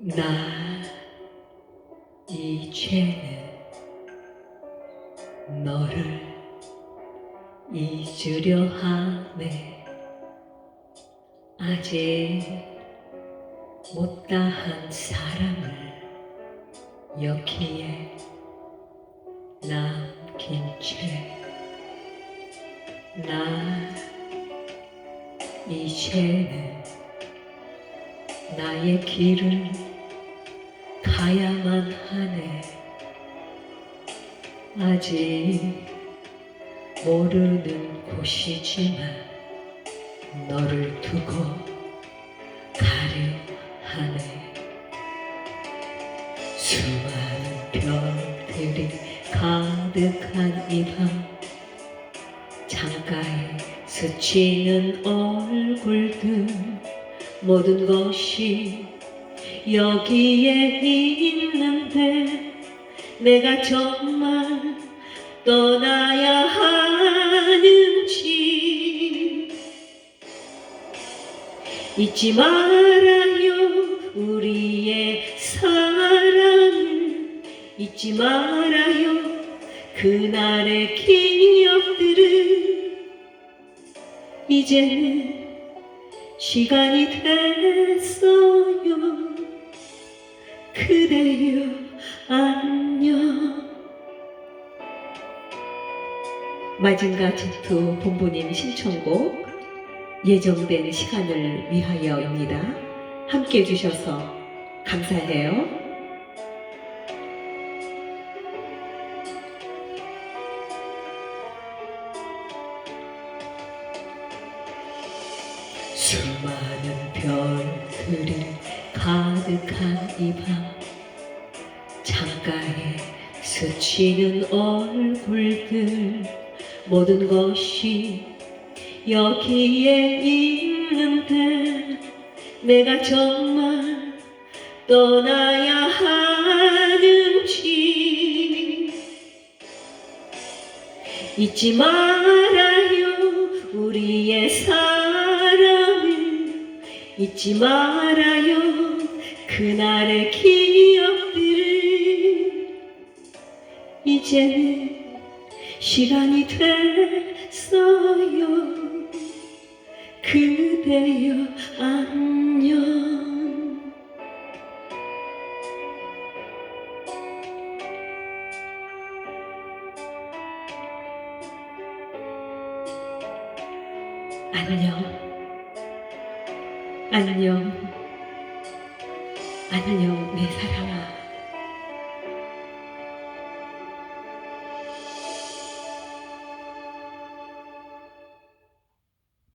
나 이제는 너를 잊으려 하네 아직 못다한 사랑을 여기에 남긴 채나 이제는 나의 길을 가야만 하네. 아직 모르는 곳이지만 너를 두고 가려 하네. 수많은 별들이 가득한 이 밤 창가에 스치는 얼굴들 모든 것이 여기에 있는데 내가 정말 떠나야 하는지 잊지 말아요 우리의 사랑을 잊지 말아요 그날의 기억들을 이제는 시간이 됐어요 그대여 안녕 마징가 제투 본부님 신청곡 예정된 시간을 위하여입니다. 함께 해주셔서 감사해요. 수많은 별들이 가득한 이 밤 창가에 스치는 얼굴들 모든 것이 여기에 있는데 내가 정말 떠나야 하는지 잊지 말아 잊지 말아요. 그날의 기억들을. 이제는 시간이 됐어요. 그대여 안녕. 안녕 안녕. 안녕 내 사랑아